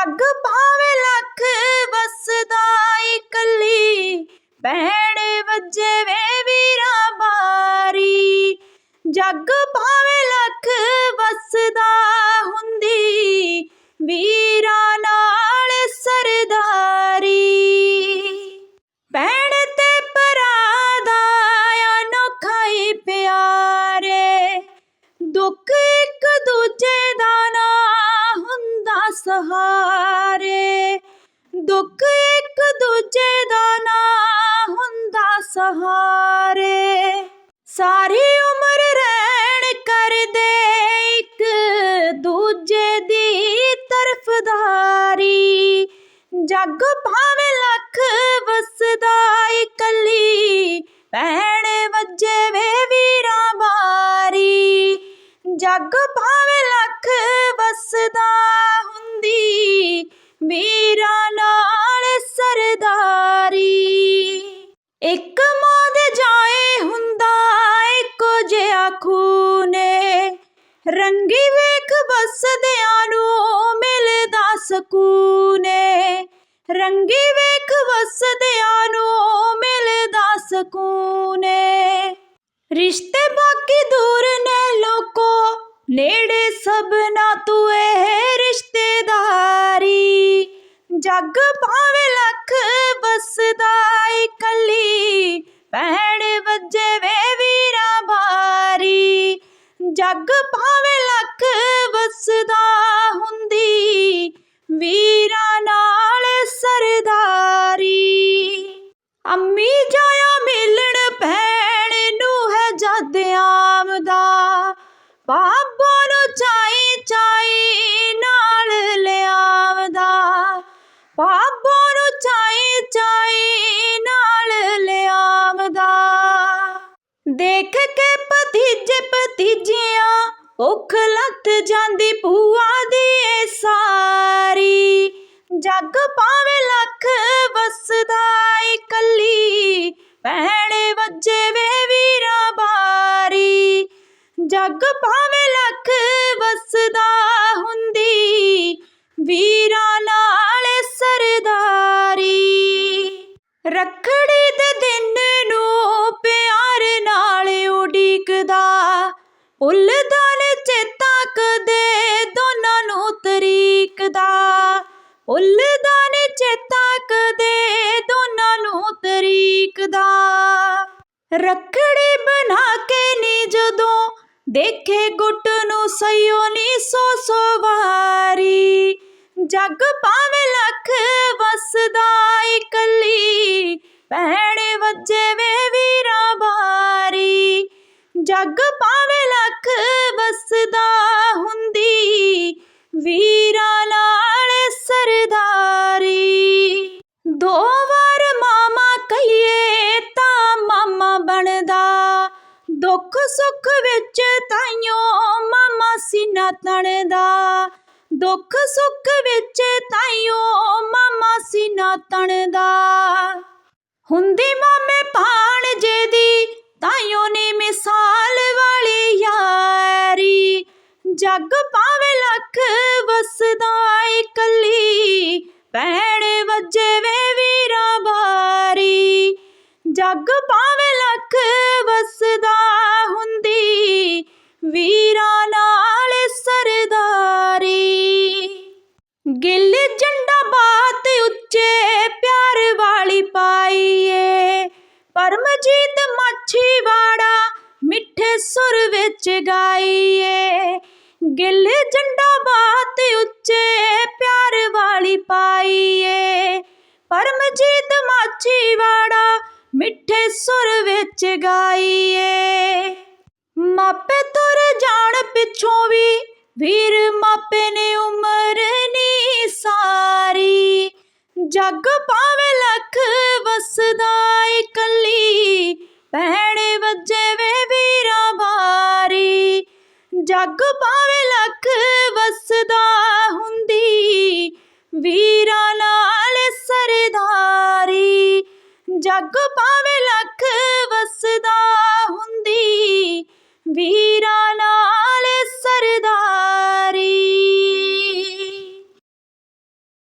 ਜੱਗ ਭਾਵੇਂ ਲੱਖ ਵਸਦਾ ਇਕੱਲੀ। ਭੈਣ ਵੱਜੇ ਵੇ ਵੀਰਾਂ ਬਾਰੀ। ਜੱਗ ਭਾਵੇਂ ਲੱਖ ਵਸਦਾ ਹੁੰਦੀ। ਵੀਰਾਂ ਨਾਲ ਸਹਾਰੇ ਦੁੱਖ ਇੱਕ ਦੂਜੇ ਦਾ ਨਾ ਹੁੰਦਾ ਸਹਾਰੇ। ਸਾਰੀ ਉਮਰ ਰਹਿਣ ਕਰਦੇ ਇੱਕ ਦੂਜੇ ਦੀ ਤਰਫਦਾਰੀ। ਜੱਗ ਭਾਵੇਂ ਲੱਖ ਵਸਦਾ ਇਕੱਲੀ, ਭੈਣ ਵੀਰਾਂ ਨਾਲ ਸਰਦਾਰੀ। ਇੱਕ ਮਾਂ ਦੇ ਜਾਏ ਹੁੰਦਾ, ਇੱਕੋ ਜਿਹਾ ਖੂਨੇ ਰੰਗੀ ਵੇਖ ਵਸਦਿਆਂ ਨੂੰ ਮਿਲਦਾ ਸਕੂਨੇ ਰੰਗੀ ਵੇਖ ਵਸਦਿਆਂ ਨੂੰ ਮਿਲਦਾ ਸਕੂਨੇ ਰਿਸ਼ਤੇ ਬਾਕੀ ਦੂਰ ਨੇ ਲੋਕੋ, ਨੇੜੇ ਸਭਨਾ ਤੂੰ ਇਹ ਜੱਗ ਭਾਵੇਂ ਲੱਖ ਵਸਦਾ ਇਕੱਲੀ ਭੈਣ ਵੱਜੇ ਵੇ ਵੀਰਾਂ ਬਾਰੀ ਜੱਗ ਭਾਵੇਂ ਲੱਖ ਵਸਦਾ ਹੁੰਦੀ, ਵੀਰਾਂ ਨਾਲ ਸਰਦਾਰੀ। ਅੰਮੀ ਜਾਇਆ ਮਿਲਣ ਭੈਣ ਨੂੰ ਹੈ ਜਦ ਆਮਦਾ ਬਾਬਾ ਦੇਖ ਕੇ ਭਤੀਜੇ ਭਤੀਜੀਆਂ ਭੁੱਖ ਲੱਥ ਜਾਂਦੀ ਭੂਆ ਦੀ ਏ ਸਾਰੀ। ਜੱਗ ਭਾਵੇਂ ਲੱਖ ਵਸਦਾ ਇਕੱਲੀ ਭੈਣ ਵੱਜੇ ਵੇ ਵੀਰਾਂ ਬਾਰੀ। ਜੱਗ ਭਾਵੇਂ ਲੱਖ ਵਸਦਾ ਹੁੰਦੀ, ਵੀਰਾਂ ਨਾਲ ਸਰਦਾਰੀ। ਰੱਖੜ ਭੁੱਲਦਾ ਨੇ ਚੇਤਾ ਕਦੇ ਦੋਨਾਂ ਨੂੰ ਤਰੀਕ ਦਾ। ਭੁੱਲਦਾ ਨੇ ਚੇਤਾ ਕਦੇ ਦੋਨਾਂ ਨੂੰ ਤਰੀਕ ਦਾ। ਰੱਖੜੀ ਬਣਾ ਕੇ ਨੀ ਜਦੋਂ ਦੇਖੇ ਗੁੱਟ ਨੂੰ ਸਈਓ ਨੀ ਸੋ ਸੋ ਵਾਰੀ। ਜੱਗ ਭਾਵੇਂ ਲੱਖ ਵਸਦਾ ਇਕੱਲੀ ਭੈਣ ਵੱਜੇ ਵੇ ਸੀਨਾ ਤਣਦਾ ਦੁੱਖ ਸੁੱਖ ਵਿੱਚ ਤਾਈਓ ਮਾਮਾ ਸੀਨਾ ਤਣਦਾ ਹੁੰਦੀ ਮਾਮੇ ਭਾਣਜੇ ਦੀ ਤਾਈਓ ਨੇ ਮਿਸਾਲ ਵਾਲੀ ਯਾਰੀ। ਜੱਗ ਪਾਵੇ ਲੱਖ ਵਸਦਾ ਇਕੱਲੀ ਭੈਣ ਵੱਜੇ ਵੇ ਵੀਰਾ ਬਾਰੀ ਜੱਗ ਪਾ ਪਰਮਜੀਤ ਮਾਛੀਵਾੜਾ ਮਿੱਠੇ ਸੁਰ ਵਿੱਚ ਗਾਈਏ। ਗਿੱਲ ਝੰਡਾ ਬਾਤ ਉੱਚੇ ਪਿਆਰ ਵਾਲੀ ਪਾਈਏ। ਪਰਮਜੀਤ ਮਾਛੀਵਾੜਾ ਮਿੱਠੇ ਸੁਰ ਵਿੱਚ ਗਾਈਏ। ਮਾਪੇ ਤੁਰ ਜਾਣ ਪਿੱਛੋਂ ਵੀ ਵੀਰ ਮਾਪੇ ਨੇ ਉਮਰ ਨੀ ਸਾਰੀ। ਜੱਗ ਭਾਵੇਂ ਲੱਖ ਵਸਦਾ ਜੱਗ ਪਾਵੇ ਲੱਖ ਵਸਦਾ ਹੁੰਦੀ, ਵੀਰਾਂ ਨਾਲ ਸਰਦਾਰੀ। ਜੱਗ ਪਾਵੇ ਲੱਖ ਵਸਦਾ ਹੁੰਦੀ, ਵੀਰਾਂ ਨਾਲ